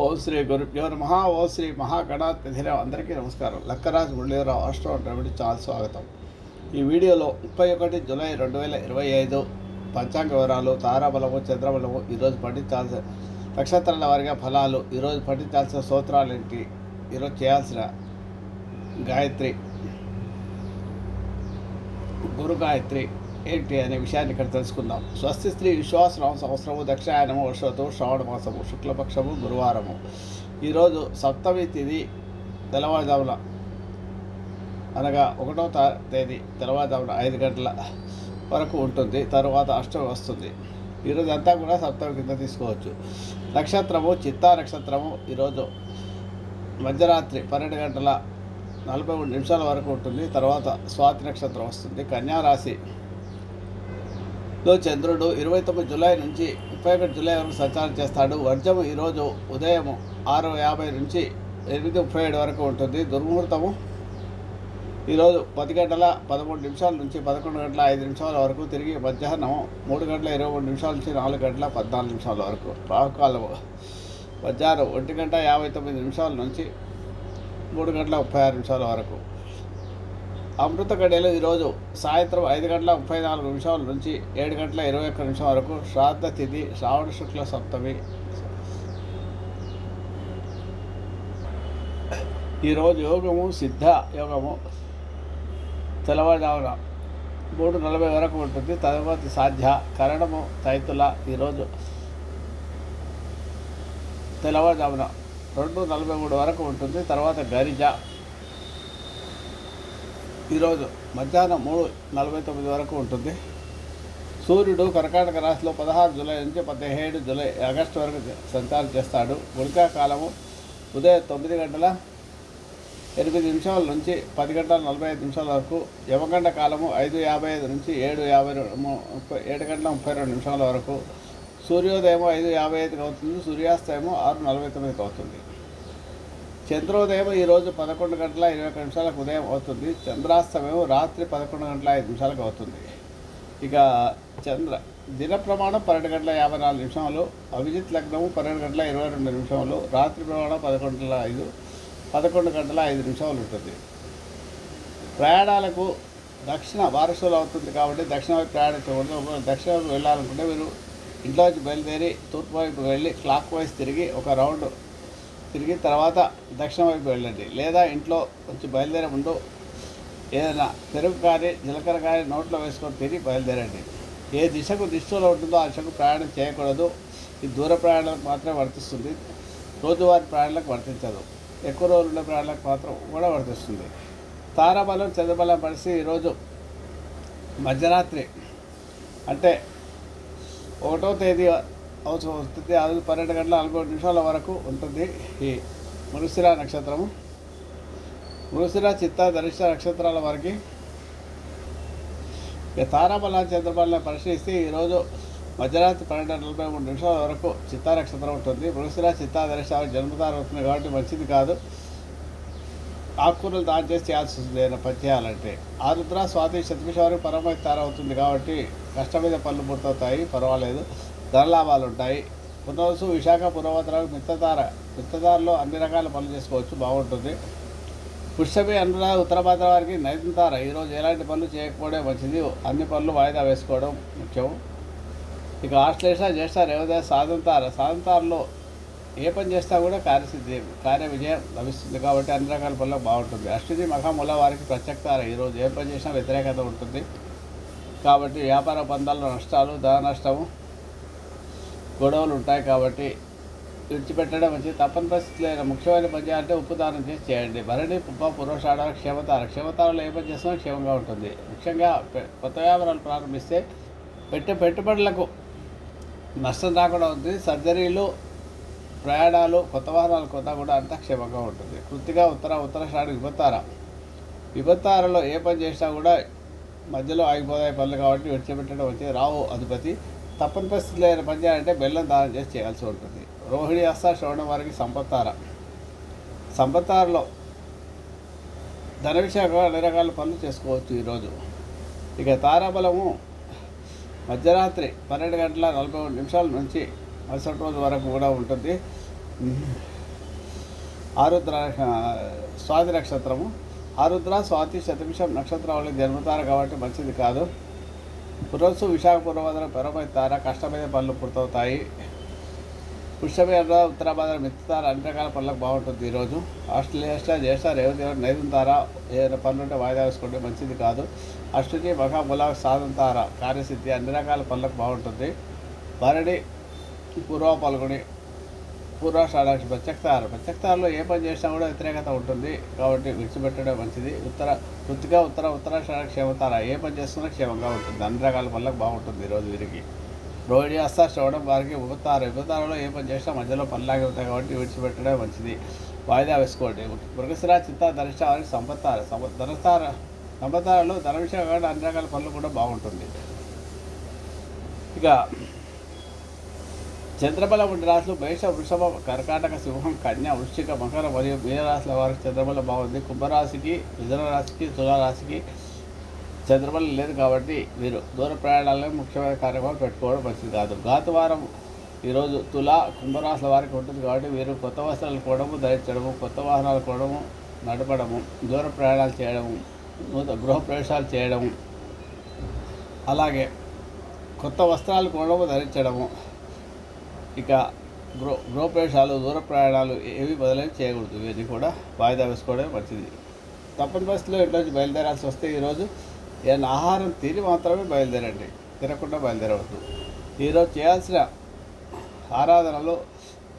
ఓ శ్రీ గురుభ్యో నమ. ఓ శ్రీ మహాగణాధిరావు అందరికీ నమస్కారం. లక్కరాజ్ మురళీరావు ఆస్ట్రో రెమెడీ చాలా స్వాగతం. ఈ వీడియోలో ముప్పై ఒకటి జూలై రెండు వేల ఇరవై ఐదు పంచాంగ వివరాలు తారాబలము చంద్రబలము ఈరోజు పఠించాల్సిన నక్షత్రాల వారిగా ఫలాలు ఈరోజు పఠించాల్సిన స్తోత్రాలు ఏంటి ఈరోజు చేయాల్సిన గాయత్రి గురు గాయత్రి ఏంటి అనే విషయాన్ని ఇక్కడ తెలుసుకుందాం. స్వస్తి స్త్రీ విశ్వాసరామ సంవత్సరము దక్షిణాయనము వర్షతో శ్రావణ మాసము శుక్లపక్షము గురువారము. ఈరోజు సప్తమి తేదీ తెల్లవారుజామున అనగా ఒకటో తా తేదీ తెల్లవారుజామున ఐదు గంటల వరకు ఉంటుంది. తరువాత అష్టమి వస్తుంది. ఈరోజు అంతా కూడా సప్తమి కింద తీసుకోవచ్చు. నక్షత్రము చిత్తా నక్షత్రము ఈరోజు మధ్యరాత్రి పన్నెండు గంటల నలభై మూడు నిమిషాల వరకు ఉంటుంది. తర్వాత స్వాతి నక్షత్రం వస్తుంది. కన్యారాశి లో చంద్రుడు ఇరవై తొమ్మిది జూలై నుంచి ముప్పై ఒకటి జూలై వరకు సంచారం చేస్తాడు. వర్జము ఈరోజు ఉదయం ఆరు యాభై నుంచి ఎనిమిది ముప్పై ఏడు వరకు ఉంటుంది. దుర్ముహూర్తము ఈరోజు పది గంటల పదమూడు నిమిషాల నుంచి పదకొండు గంటల ఐదు నిమిషాల వరకు తిరిగి మధ్యాహ్నం మూడు గంటల ఇరవై మూడు నిమిషాల నుంచి నాలుగు గంటల పద్నాలుగు నిమిషాల వరకు. రాహుకాలము మధ్యాహ్నం ఒంటి గంట యాభై తొమ్మిది నిమిషాల నుంచి మూడు గంటల ముప్పై ఆరు నిమిషాల వరకు. అమృత గడియలు ఈరోజు సాయంత్రం ఐదు గంటల ముప్పై నాలుగు నిమిషాల నుంచి ఏడు గంటల ఇరవై ఒక్క నిమిషం వరకు శ్రాద్ధ తిథి శ్రావణ శుక్ల సప్తమి. ఈరోజు యోగము సిద్ధ యోగము తెల్లవారుజామున మూడు నలభై వరకు ఉంటుంది. తరువాత సాధ్య కరణము తైతుల ఈరోజు తెల్లవారుజామున రెండు నలభై మూడు వరకు ఉంటుంది. తర్వాత గరిజ ఈరోజు మధ్యాహ్నం మూడు నలభై తొమ్మిది వరకు ఉంటుంది. సూర్యుడు కర్కాటక రాశిలో పదహారు జూలై నుంచి పదిహేడు జూలై ఆగస్టు వరకు సంచారం చేస్తాడు. గుళికా కాలము ఉదయం తొమ్మిది గంటల ఎనిమిది నిమిషాల నుంచి పది గంటల నలభై ఐదు నిమిషాల వరకు యమగంట కాలము ఐదు యాభై ఐదు నుంచి ఏడు యాభై ముప్పై ఏడు గంటల ముప్పై రెండు నిమిషాల వరకు. సూర్యోదయం ఐదు యాభై ఐదుకి అవుతుంది సూర్యాస్తయము ఆరు నలభై తొమ్మిదికి అవుతుంది. చంద్రోదయం ఈరోజు పదకొండు గంటల ఇరవై నిమిషాలకు ఉదయం అవుతుంది. చంద్రాస్తమయం రాత్రి పదకొండు గంటల ఐదు నిమిషాలకు అవుతుంది. ఇక చంద్ర దిన ప్రమాణం పన్నెండు గంటల యాభై నాలుగు నిమిషాలు అభిజిత్ లగ్నము పన్నెండు గంటల ఇరవై రెండు నిమిషాలు రాత్రి ప్రమాణం పదకొండు గంటల ఐదు పదకొండు గంటల ఐదు నిమిషాలు ఉంటుంది. ప్రయాణాలకు దక్షిణ వారసులు అవుతుంది కాబట్టి దక్షిణ వైపు ప్రయాణించకూడదు దక్షిణ వైపు వెళ్ళాలనుకుంటే మీరు ఇంట్లోంచి బయలుదేరి తూర్పు వైపు వెళ్ళి క్లాక్ వైజ్ తిరిగి ఒక రౌండ్ తిరిగి తర్వాత దక్షిణ వైపు వెళ్ళండి. లేదా ఇంట్లో వచ్చి బయలుదేరే ముందు ఏదైనా పెరుగు కానీ జీలకర్ర కానీ నోట్లో వేసుకొని తిని బయలుదేరండి. ఏ దిశకు దిశలో ఉంటుందో ఆ దిశకు ప్రయాణం చేయకూడదు. ఇది దూర ప్రయాణాలకు మాత్రమే వర్తిస్తుంది. రోజువారి ప్రయాణాలకు వర్తించదు. ఎక్కువ రోజులు ఉండే ప్రయాణాలకు మాత్రం కూడా వర్తిస్తుంది. తారాబలం చంద్రబలం పరిస్థితి ఈరోజు మధ్యరాత్రి అంటే ఒకటో తేదీ అవసరం వస్తుంది. అది పన్నెండు గంటల నలభై నిమిషాల వరకు ఉంటుంది. ఈ మృగశిర నక్షత్రము. మృగశిర చిత్త ధరిష్ట నక్షత్రాల వారికి ఇక తారాబల చంద్రబల పరిశీలిస్తే ఈరోజు మధ్యరాత్రి పన్నెండు నలభై మూడు నిమిషాల వరకు చిత్తా నక్షత్రం ఉంటుంది. మృగశిర చిత్తా ధరిష్ట జన్మతారం అవుతుంది కాబట్టి మంచిది కాదు. ఆకుకూరలు దాని చేసి చేయాల్సి వస్తుంది ఏదైనా పని చేయాలంటే. ఆరుద్ర స్వాతి శతభిష వరకు పరమైతార అవుతుంది కాబట్టి కష్టమైన పనులు పూర్తవుతాయి. పర్వాలేదు. ధనలాభాలు ఉంటాయి పునరుసు విశాఖ పునర్వతరాలు మిత్తతార మిత్తదారలో అన్ని రకాల పనులు చేసుకోవచ్చు బాగుంటుంది. పుష్పమి అనురాధ ఉత్తర భాద్ర వారికి నైతంతార ఈరోజు ఎలాంటి పనులు చేయకపోవడం మంచిది. అన్ని పనులు వాయిదా వేసుకోవడం ముఖ్యం. ఇక ఆశ్లేష జ్యేష్ఠ రేవద సాధంతార సాధంతారలో ఏ పని చేస్తా కూడా కార్యసిద్ధి కార్య విజయం లభిస్తుంది కాబట్టి అన్ని రకాల పనులకు బాగుంటుంది. అశ్విని మహామూల వారికి ప్రత్యక్తార ఈరోజు ఏ పని చేసినా వ్యతిరేకత ఉంటుంది. కాబట్టి వ్యాపార పందాల్లో నష్టాలు ధన నష్టము గొడవలు ఉంటాయి కాబట్టి విడిచిపెట్టడం మంచిది తప్పని పరిస్థితి ముఖ్యమైన పని చేయాలంటే ఉప్పు దానం చేసి చేయండి. భరణి పుప్ప పురోషాడ క్షేమతార క్షేమతారలో ఏ పని చేసినా క్షేమంగా ఉంటుంది. ముఖ్యంగా పె- కొత్త వ్యాపారాలు ప్రారంభిస్తే పెట్టే పెట్టుబడులకు నష్టం రాకుండా ఉంటుంది. సర్జరీలు ప్రయాణాలు కొత్త వాహనాలు కొత్త కూడా అంతా క్షేమంగా ఉంటుంది. కృతిగా ఉత్తర ఉత్తర షాడు విభత్తార. విభత్తారలో ఏ పని చేసినా కూడా మధ్యలో ఆగిపోతాయి పనులు కాబట్టి విడిచిపెట్టడం వచ్చి రావు అధిపతి. తప్పని పరిస్థితులు అయిన పని చేయాలంటే బెల్లం దానం చేసి చేయాల్సి ఉంటుంది. రోహిణి హస్త శ్రవణం వారికి సంపత్తార. సంపత్తారలో ధన విషయంగా అన్ని రకాల పనులు చేసుకోవచ్చు ఈరోజు. ఇక తారాబలము మధ్యరాత్రి పన్నెండు గంటల నలభై మూడు నిమిషాల నుంచి మరుసటి రోజు వరకు కూడా ఉంటుంది. ఆరుద్ర స్వాతి నక్షత్రము. ఆరుద్ర స్వాతి శతభిషం నక్షత్రం వల్ల జన్మతారు కాబట్టి మంచిది కాదు. పురోసు విశాఖ పూర్వభద్ర పెరమవుతారా కష్టమైన పనులు పూర్తవుతాయి. పుష్యమేర ఉత్తరాభాద్ర మిత్తార అన్ని రకాల పనులకు బాగుంటుంది ఈరోజు. ఆస్ట్రేలియా జ్యేష్ఠ రేవతి తార ఏదైనా పనులుంటే వాయిదా వేసుకుంటే మంచిది కాదు. అష్టమి మఖా సాధన సాధంతార కార్యసిద్ధి అన్ని రకాల పనులకు బాగుంటుంది. భరణి పూర్వ పాల్గొని పూర్వాషాఢాక్షి ప్రత్యక్తార ప్రత్యక్తారలో ఏ పని చేసినా కూడా వ్యతిరేకత ఉంటుంది. కాబట్టి విడిచిపెట్టడం మంచిది. ఉత్తర వృత్తిగా ఉత్తర ఉత్తరాషాఢ క్షేమతార. ఏ పని చేస్తున్నా క్షేమంగా ఉంటుంది. అన్ని రకాల పనులకు బాగుంటుంది ఈరోజు వీరికి. రోహిణి అస్త శ్రవణం వారికి ఉపతార ఉపతారంలో ఏ పని చేసినా మధ్యలో పనులాగే ఉంటాయి కాబట్టి విడిచిపెట్టడం మంచిది. వాయిదా వేసుకోండి. మృగశిర చిత్త ధనిష్ట వారికి సంపత్తార సంప ధనస్తార సంపత్తారలో ధన విషయం కాబట్టి అన్ని రకాల పనులు కూడా బాగుంటుంది. ఇక చంద్రబల వంటి రాశులు మేష వృషభ కర్కాటక సింహం కన్య వృశ్చిక మకర మరియు మీనరాశుల వారికి చంద్రబల బాగుంది. కుంభరాశికి మిథునరాశికి తులారాశికి చంద్రబలం లేదు కాబట్టి మీరు దూర ప్రయాణాలను ముఖ్యమైన కార్యక్రమాలు పెట్టుకోవడం మంచిది కాదు. గాతవారం ఈరోజు తుల కుంభరాశుల వారికి ఉంటుంది కాబట్టి వీరు కొత్త వస్త్రాలు కొనడము ధరించడము కొత్త వాహనాలు కొనడము నడపడము దూర ప్రయాణాలు చేయడము నూతన గృహ ప్రవేశాలు చేయడము అలాగే కొత్త వస్త్రాలు కొనడము ధరించడము ఇక గృహ గృహప్రవేశాలు దూర ప్రయాణాలు ఏవి బదులైన చేయకూడదు. ఇవన్నీ కూడా వాయిదా వేసుకోవడం మంచిది. తప్పని పరిస్థితిలో ఇంట్లోంచి బయలుదేరాల్సి వస్తే ఈరోజు ఏదైనా ఆహారం తిని మాత్రమే బయలుదేరండి. తినకుండా బయలుదేరవద్దు. ఈరోజు చేయాల్సిన ఆరాధనలు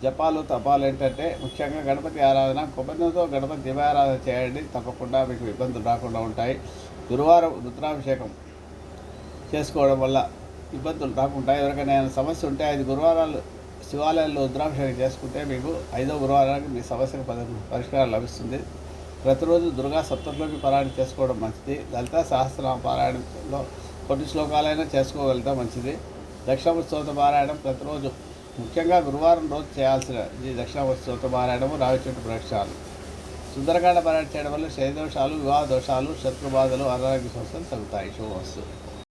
జపాలు తపాలు ఏంటంటే ముఖ్యంగా గణపతి ఆరాధన కొబ్బరితో గణపతి దివారాధన చేయండి. తప్పకుండా మీకు ఇబ్బందులు రాకుండా ఉంటాయి. గురువారం రుద్రాభిషేకం చేసుకోవడం వల్ల ఇబ్బందులు రాకుండా ఎవరికైనా ఏమైనా సమస్య ఉంటే ఐదు గురువారాలు శివాలయంలో రుద్రాభిషేకం చేసుకుంటే మీకు ఐదో గురువారానికి మీ సమస్యకు పద పరిష్కారం లభిస్తుంది. ప్రతిరోజు దుర్గా సప్తలోకి పారాయణ చేసుకోవడం మంచిది. దళిత సహస్రనామ పారాయణంలో కొన్ని శ్లోకాలైనా చేసుకోగలిగితే మంచిది. దక్షిణామూర్తి స్తోత్ర పారాయణం ప్రతిరోజు ముఖ్యంగా గురువారం రోజు చేయాల్సిన ఈ దక్షిణామూర్తి స్తోత్ర పారాయణము రావి చెట్టు ప్రక్షాలు సుందరకాండ పారాయణ చేయడం వల్ల శరీర వివాహ దోషాలు శత్రుబాధలు అనారోగ్య సమస్యలు తగ్గుతాయి. శుభవస్తు